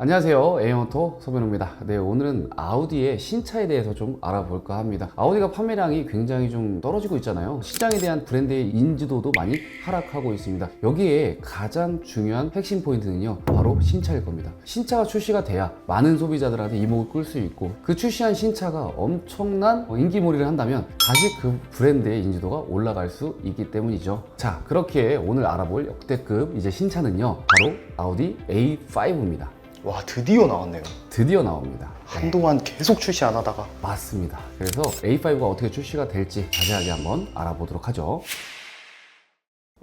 안녕하세요. 에이오토 서변호입니다. 네 오늘은 아우디의 신차에 대해서 좀 알아볼까 합니다. 아우디가 판매량이 굉장히 좀 떨어지고 있잖아요. 시장에 대한 브랜드의 인지도도 많이 하락하고 있습니다. 여기에 가장 중요한 핵심 포인트는요 바로 신차일 겁니다. 신차가 출시가 돼야 많은 소비자들한테 이목을 끌 수 있고 그 출시한 신차가 엄청난 인기몰이를 한다면 다시 그 브랜드의 인지도가 올라갈 수 있기 때문이죠. 자 그렇게 오늘 알아볼 역대급 이제 신차는요 바로 아우디 A5입니다 와 드디어 나왔네요. 드디어 나옵니다. 네, 한동안 계속 출시 안 하다가 맞습니다. 그래서 A5가 어떻게 출시가 될지 자세하게 한번 알아보도록 하죠.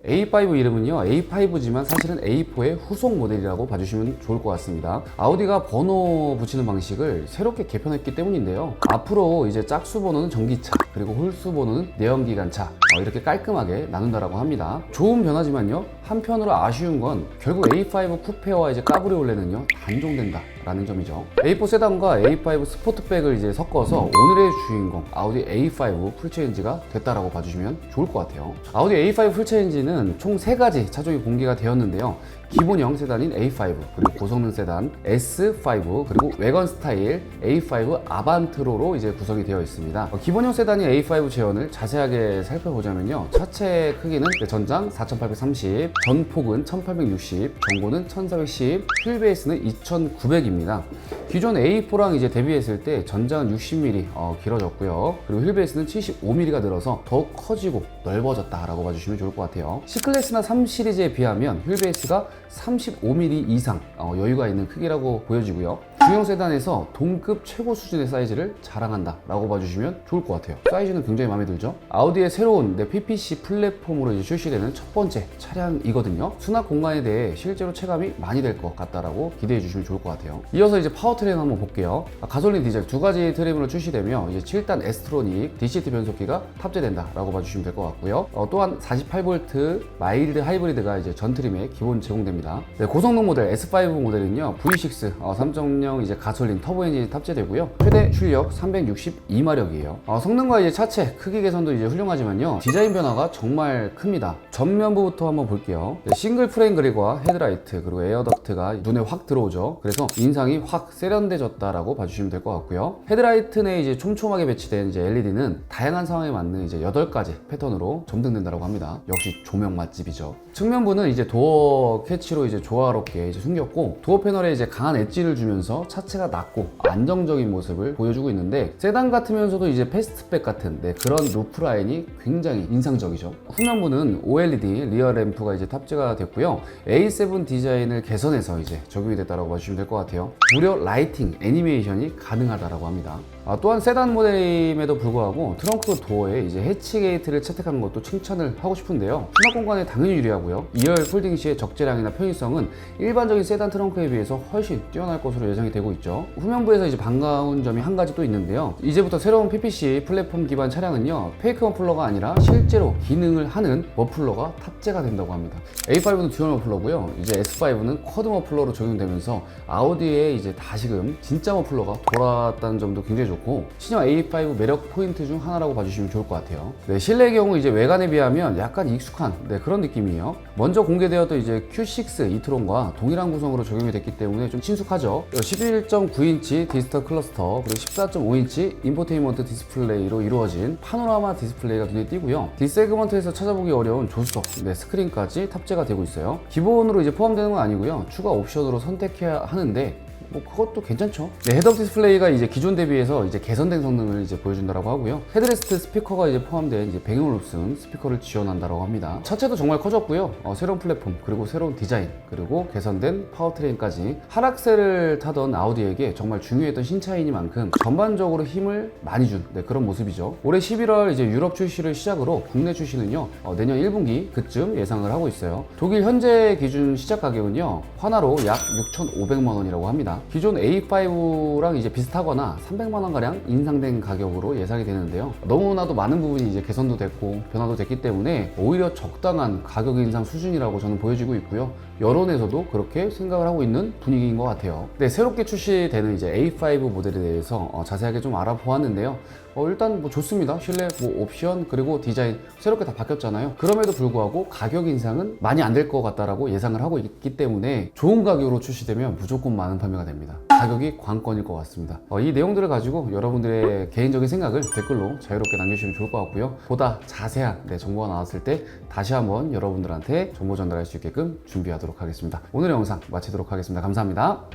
A5 이름은요 A5지만 사실은 A4의 후속 모델이라고 봐주시면 좋을 것 같습니다 아우디가 번호 붙이는 방식을 새롭게 개편했기 때문인데요 앞으로 이제 짝수 번호는 전기차 그리고 홀수 번호는 내연기관차 어, 이렇게 깔끔하게 나눈다라고 합니다. 좋은 변화지만요 한편으로 아쉬운 건 결국 A5 쿠페와 이제 까브리올레는요 단종된다 라는 점이죠. A4 세단과 A5 스포트백을 이제 섞어서 오늘의 주인공 아우디 A5 풀체인지가 됐다라고 봐주시면 좋을 것 같아요. 아우디 A5 풀체인지는 총 세가지 차종이 공개가 되었는데요 기본형 세단인 A5 그리고 고성능 세단 S5 그리고 외관 스타일 A5 아반트로로 이제 구성이 되어 있습니다. 어, 기본형 세단인 A5 제원을 자세하게 살펴보자면요. 차체 크기는 전장 4830 전폭은 1860 전고는 1410 휠 베이스는 2900입니다. 기존 A4랑 이제 대비했을 때 전장은 60mm 어, 길어졌고요. 그리고 휠 베이스는 75mm가 늘어서 더욱 커지고 넓어졌다라고 봐주시면 좋을 것 같아요. C클래스나 3 시리즈에 비하면 휠 베이스가 35mm 이상 어, 여유가 있는 크기라고 보여지고요. 중형 세단에서 동급 최고 수준의 사이즈를 자랑한다 라고 봐주시면 좋을 것 같아요. 사이즈는 굉장히 마음에 들죠? 아우디의 새로운 네, PPC 플랫폼으로 이제 출시되는 첫 번째 차량이거든요. 수납 공간에 대해 실제로 체감이 많이 될 것 같다라고 기대해 주시면 좋을 것 같아요. 이어서 이제 파워트레인 한번 볼게요. 아, 가솔린 디젤 두 가지 트림으로 출시되며 이제 7단 에스트로닉 DCT 변속기가 탑재된다 라고 봐주시면 될 것 같고요. 어, 또한 48V 마일드 하이브리드가 이제 전 트림에 기본 제공됩니다. 네, 고성능 모델 S5 모델은요 V6 어, 3.0 이제 가솔린 터보 엔진이 탑재되고요. 최대 출력 362마력이에요. 어, 성능과 이제 차체 크기 개선도 이제 훌륭하지만요 디자인 변화가 정말 큽니다. 전면부부터 한번 볼게요. 네, 싱글 프레임 그릴과 헤드라이트 그리고 에어덕트가 눈에 확 들어오죠. 그래서 인상이 확 세련돼졌다라고 봐주시면 될 것 같고요. 헤드라이트 내에 이제 촘촘하게 배치된 이제 LED는 다양한 상황에 맞는 이제 8가지 패턴으로 점등된다고 합니다. 역시 조명 맛집이죠. 측면부는 이제 도어 캐치 로 이제 조화롭게 이제 숨겼고 도어 패널에 이제 강한 엣지를 주면서 차체가 낮고 안정적인 모습을 보여주고 있는데 세단 같으면서도 이제 패스트백 같은 네, 그런 루프 라인이 굉장히 인상적이죠. 후면부는 OLED 리어 램프가 이제 탑재가 됐고요. A7 디자인을 개선해서 이제 적용이 됐다고 봐주시면 될 것 같아요. 무려 라이팅 애니메이션이 가능하다라고 합니다. 아, 또한 세단 모델임에도 불구하고 트렁크 도어에 이제 해치 게이트를 채택한 것도 칭찬을 하고 싶은데요. 수납 공간에 당연히 유리하고요. 2열 폴딩 시의 적재량이나 편의성은 일반적인 세단 트렁크에 비해서 훨씬 뛰어날 것으로 예상이 되고 있죠. 후면부에서 이제 반가운 점이 한 가지 또 있는데요. 이제부터 새로운 PPC 플랫폼 기반 차량은요. 페이크 머플러가 아니라 실제로 기능을 하는 머플러가 탑재가 된다고 합니다. A5는 듀얼 머플러고요. 이제 S5는 쿼드 머플러로 적용되면서 아우디에 이제 다시금 진짜 머플러가 돌아왔다는 점도 굉장히 좋고 신형 A5 매력 포인트 중 하나라고 봐주시면 좋을 것 같아요. 네, 실내의 경우 이제 외관에 비하면 약간 익숙한 네, 그런 느낌이에요. 먼저 공개되었던 이제 Q6 이트론과 동일한 구성으로 적용이 됐기 때문에 좀 친숙하죠. 11.9인치 디지털 클러스터 그리고 14.5인치 인포테인먼트 디스플레이로 이루어진 파노라마 디스플레이가 눈에 띄고요. 디세그먼트에서 찾아보기 어려운 조수석, 네, 스크린까지 탑재가 되고 있어요. 기본으로 이제 포함되는 건 아니고요. 추가 옵션으로 선택해야 하는데 뭐 그것도 괜찮죠. 네, 헤드업 디스플레이가 이제 기존 대비해서 이제 개선된 성능을 이제 보여준다라고 하고요. 헤드레스트 스피커가 이제 포함된 이제 백용롭슨 스피커를 지원한다라고 합니다. 차체도 정말 커졌고요. 어, 새로운 플랫폼 그리고 새로운 디자인 그리고 개선된 파워트레인까지 하락세를 타던 아우디에게 정말 중요했던 신차이니만큼 전반적으로 힘을 많이 준 네, 그런 모습이죠. 올해 11월 이제 유럽 출시를 시작으로 국내 출시는요 어, 내년 1분기 그쯤 예상을 하고 있어요. 독일 현재 기준 시작 가격은요 하나로 약 6,500만 원이라고 합니다. 기존 A5랑 이제 비슷하거나 300만 원 가량 인상된 가격으로 예상이 되는데요. 너무나도 많은 부분이 이제 개선도 됐고 변화도 됐기 때문에 오히려 적당한 가격 인상 수준이라고 저는 보여지고 있고요. 여론에서도 그렇게 생각을 하고 있는 분위기인 것 같아요. 네, 새롭게 출시되는 이제 A5 모델에 대해서 어, 자세하게 좀 알아보았는데요. 어, 일단 뭐 좋습니다. 실내, 뭐 옵션 그리고 디자인 새롭게 다 바뀌었잖아요. 그럼에도 불구하고 가격 인상은 많이 안 될 것 같다라고 예상을 하고 있기 때문에 좋은 가격으로 출시되면 무조건 많은 판매 가 됩니다. 가격이 관건일 것 같습니다. 어, 이 내용들을 가지고 여러분들의 개인적인 생각을 댓글로 자유롭게 남겨주시면 좋을 것 같고요. 보다 자세한 네, 정보가 나왔을 때 다시 한번 여러분들한테 정보 전달할 수 있게끔 준비하도록 하겠습니다. 오늘의 영상 마치도록 하겠습니다. 감사합니다.